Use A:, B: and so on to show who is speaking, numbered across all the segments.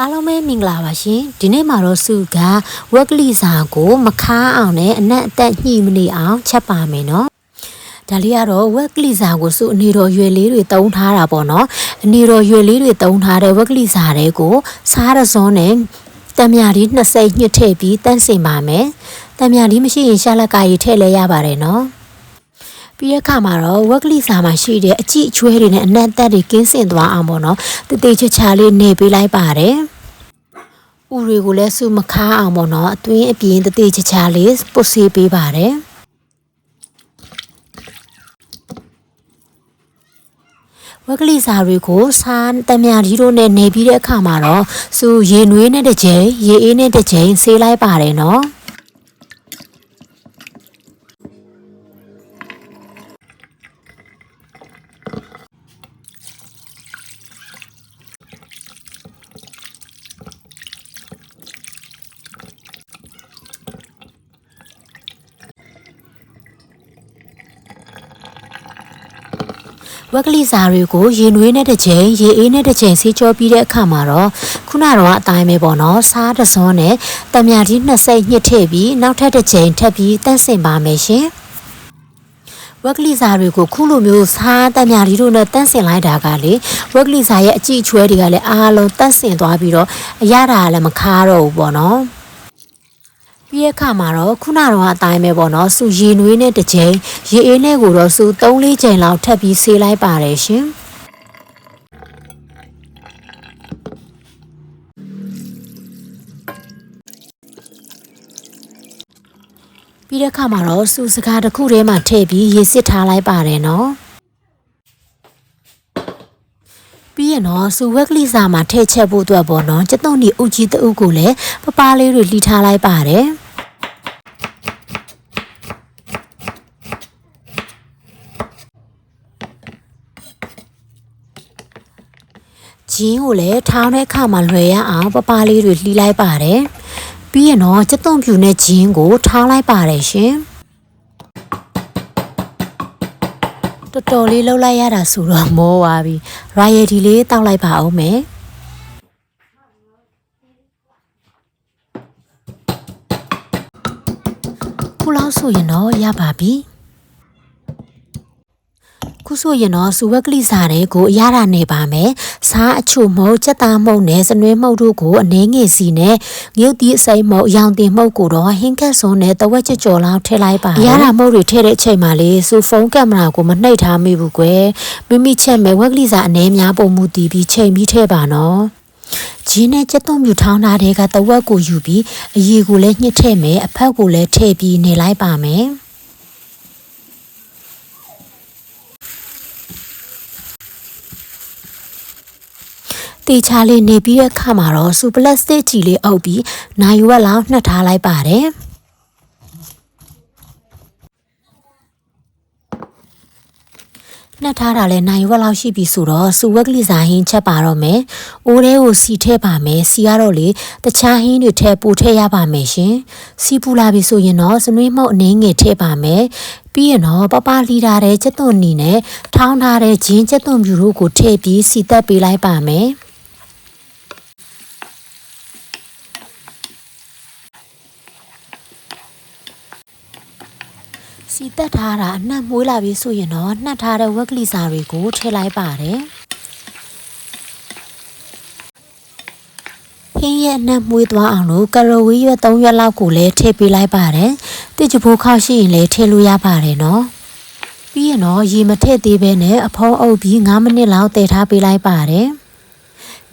A: အားလုံးပဲမင်္ဂလာပါရှင်ဒီနေ့မှာတော့စုကဝက်ကလီစာကို မခါအောင်နဲ့အနက်အသက်ညှိမနေအောင်ချက်ပါမယ်နော်ဒါလေးကတော့ဝက်ကလီစာကိုစုအနေတော်ရွယ်လေးတွေတုံးထားတာပေါ့နော်အနေတော်ရွယ်လေးတွေတုံးထားတဲ့ဝက်ကလီစာတွေကိုစားရစွန်းနဲ့တံမြာဒီ20ညှစ်ထည့်ပြီးတန့်စင်ပါမယ်တံမြာဒီမရှိရင်ရှာလက်ကာရီထည့်လဲရပါတယ်နော် ပြီးတဲ့အခါမှာတော့ဝက်ကလီစာမှာရှိတဲ့အကြည့်အချွဲတွေနဲ့အနက်အသက်တွေကင်းစင်သွားအောင်ပေါ့နော်တတိချာချာလေးနေပေးလိုက်ပါတယ်ဥတွေကိုလည်းစုမခါအောင်ပေါ့နော်အတွင်းအပြင်တတိချာချာလေးပုတ်ဆေးပေးပါတယ်ဝက်ကလေးစာတွေကိုစားတမယာဒီတို့နဲ့နေပြီးတဲ့အခါမှာတော့စုရေနွေးနဲ့တစ်ချိန်ရေအေးနဲ့တစ်ချိန်ဆေးလိုက်ပါတယ်နော် ဝက်ကလေးစာတွေကိုရေနွေးနဲ့တစ်ချိန်ရေအေးနဲ့တစ်ချိန်ဆေးကြောပြီးတဲ့အခါမှာတော့ခုနကတော့အတိုင်းပဲပေါ့နော်စားတစ်စွန်းနဲ့တမယာဒီ20ညှစ်ထည့်ပြီးနောက်ထပ်တစ်ချိန်ထပ်ပြီးတန့်စင်ပါမယ်ရှင်ဝက်ကလီစာတွေကိုခုလိုမျိုးစားတမြာဒီတို့နဲ့တန့်စင်လိုက်တာကလေဝက်ကလီစာရဲ့အကြည့်အချွဲတွေကလည်းအားလုံးတန့်စင်သွားပြီးတော့အရတာကလည်းမခါတော့ဘူးပေါ့နော် ပြီးရခါမှာတော့ခုနကတော့အတိုင်းပဲပေါ့နော်စူရေနွေးနဲ့တစ်ချိန်ရေအေးနဲ့ကိုတော့စူ3-4ချိန်လောက်ထပ်ပြီးဆေးလိုက်ပါတယ်ရှင်ပြီးတဲ့ခါမှာတော့စူစကားတစ်ခုထဲမှာထည့်ပြီးရေစစ်ထားလိုက်ပါတယ်နော်ပြီးရင်တော့စူဝက်ကလီစာမှာထည့်ချက်ဖို့အတွက်ပေါ့နော်ကျက်သွန်ဒီအုတ်ကြီးတအုပ်ကိုလည်းပပလေးတွေလှီထားလိုက်ပါတယ် ဂျင်းကိုလည်းထောင်းတဲ့အခါမှာလွယ်ရအောင်ပပလေးတွေလှီလိုက်ပါတယ်ပြီးရင်တော့ကျက်သွန်ဖြူနဲ့ဂျင်းကိုထောင်းလိုက်ပါတယ်ရှင်တော်တော်လေးလှုပ်လိုက်ရတာဆိုတော့မောပါပြီ royalty လေးတောက်လိုက်ပါအောင်မယ်ခုလောက်ဆိုရင်တော့ရပါပြီ ခုဆိုရင်တော့စူဝက်ကလိစာတွေကိုအရတာနေပါမယ်။စားအချို့မုတ်ချက်သားမုတ်နဲ့စနွေးမုတ်တို့ကိုအနှင်းငယ်စီနဲ့ငုတ်တီးအစိမ်းမုတ်အယောင်တင်မုတ်ကိုတော့ဟင်းကတ်စုံနဲ့တဝက်ချကြော်လောက်ထည့်လိုက်ပါ။အရတာမုတ်တွေထည့်တဲ့အချိန်မှာလေစူဖုန်းကင်မရာကိုမနှိပ်ထားမိဘူးကွယ်။မိမိချက်မဲ့ဝက်ကလိစာအနှဲများပုံမူတည်ပြီးချိန်ပြီးထည့်ပါနော်။ဂျင်းနဲ့ကြက်သွန်မြူထောင်းထားတဲ့ကတဝက်ကိုယူပြီးအရီကိုလည်းညှစ်ထည့်မယ်အဖက်ကိုလည်းထည့်ပြီးနေလိုက်ပါမယ်။ တေချာလေးနေပြီးတဲ့ခါမှာတော့စူပလတ်စတစ်ချီလေးအုပ်ပြီးနိုင်ရွက်လောက်နှက်ထားလိုက်ပါတယ်နှက်ထားတာလဲနိုင်ရွက်လောက်ရှိပြီဆိုတော့စူဝက်ကလေးစာဟင်းချက်ပါတော့မယ်။အိုးထဲကိုစီထည့်ပါမယ်။စီကတော့လေတခြားဟင်းတွေထည့်ပို့ထည့်ရပါမယ်ရှင်။စီပူလာပြီဆိုရင်တော့စနွေးမှုတ်အနေငယ်ထည့်ပါမယ်။ပြီးရင်တော့ပပလီထားတဲ့ချက်သွန်နီနဲ့ထောင်းထားတဲ့ဂျင်းချက်သွန်ပြူတို့ကိုထည့်ပြီးစီတက်ပေးလိုက်ပါမယ်။ စီတက်ထားတာအနှံ့မွေးလာပြီဆိုရင်တော့နှက်ထားတဲ့ဝက်ကလီစာတွေကိုထည့်လိုက်ပါတယ်ဟင်းရဲ့အနှံ့မွေးသွားအောင်လို့ကရိုဝီရွက်3ရွက်လောက်ကိုလည်းထည့်ပေးလိုက်ပါတယ်တစ်ချဖိုးခောက်ရှိရင်လည်းထည့်လို့ရပါတယ်နော်ပြီးရင်တော့ရေမထည့်သေးဘဲနဲ့အဖုံးအုပ်ပြီး9မိနစ်လောက်တည်ထားပေးလိုက်ပါတယ်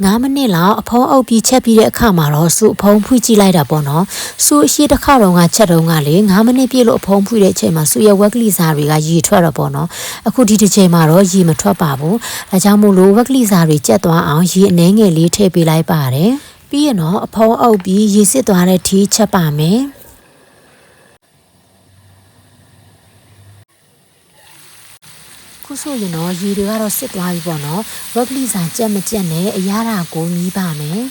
A: 9မိနစ်လောက်အဖုံးအုပ်ပြီးချက်ပြီးတဲ့အခါမှာတော့စုအဖုံးဖွင့်ကြည့်လိုက်တာပေါ့နော်စုအရှိတစ်ခါတော့ကချက်တော့ကလေ9မိနစ်ပြည့်လို့အဖုံးဖွင့်တဲ့အချိန်မှာစုရဲ့ဝက်ကလီစာတွေကရေထွက်တော့ပေါ့နော်အခုဒီတစ်ချိန်မှာတော့ရေမထွက်ပါဘူးဒါကြောင့်မို့လို့ဝက်ကလီစာတွေကြက်သွားအောင်ရေအနှဲငယ်လေးထည့်ပေးလိုက်ပါတယ်ပြီးရင်တော့အဖုံးအုပ်ပြီးရေစစ်သွားတဲ့ထီးချက်ပါမယ် ခုဆိုရင်တော့ရေတွေကတော့စစ်သွားပြီပေါ့နော်ဝက်ကလီစာကြက်မကြက်နဲ့အရသာကိုမြည်ပါမယ်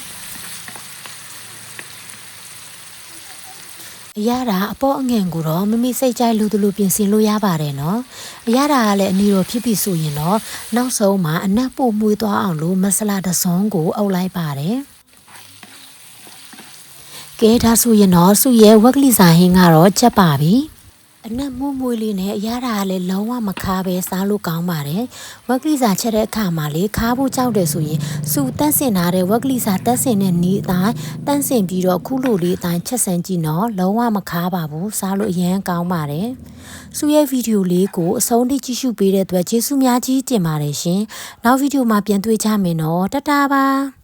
A: အရသာအပေါ်အငင်ကိုတော့မမိစိတ်ကြိုက်လူတလူပြင်ဆင်လို့ရပါတယ်နော်အရသာကလည်းအနီရောဖြစ်ပြီဆိုရင်တော့နောက်ဆုံးမှာအနက်ပို့မွေးသွားအောင်လို့မဆလာတစုံကိုအုပ်လိုက်ပါတယ်ကဲဒါဆိုရင်တော့စုရဲ့ဝက်ကလိစာဟင်းကတော့ချက်ပါပြီ အနက်မွမွေးလေးနဲ့အရတာကလည်းလုံးဝမခါပဲစားလို့ကောင်းပါတယ်ဝက်ကလိစာချက်တဲ့အခါမှာလေခါဖို့ကြောက်တယ်ဆိုရင်စူတက်စင်ထားတဲ့ဝက်ကလိစာတက်စင်တဲ့နီးအတိုင်းတန့်စင်ပြီးတော့ခုလိုလေးအတိုင်းချက်ဆန်ကြည့်နော်လုံးဝမခါပါဘူးစားလို့အရန်ကောင်းပါတယ်စုရဲ့ဗီဒီယိုလေးကိုအဆုံးထိကြည့်ရှုပေးတဲ့အတွက်ကျေးဇူးများကြီးတင်ပါတယ်ရှင်နောက်ဗီဒီယိုမှာပြန်တွေ့ကြမယ်နော်တတားပါ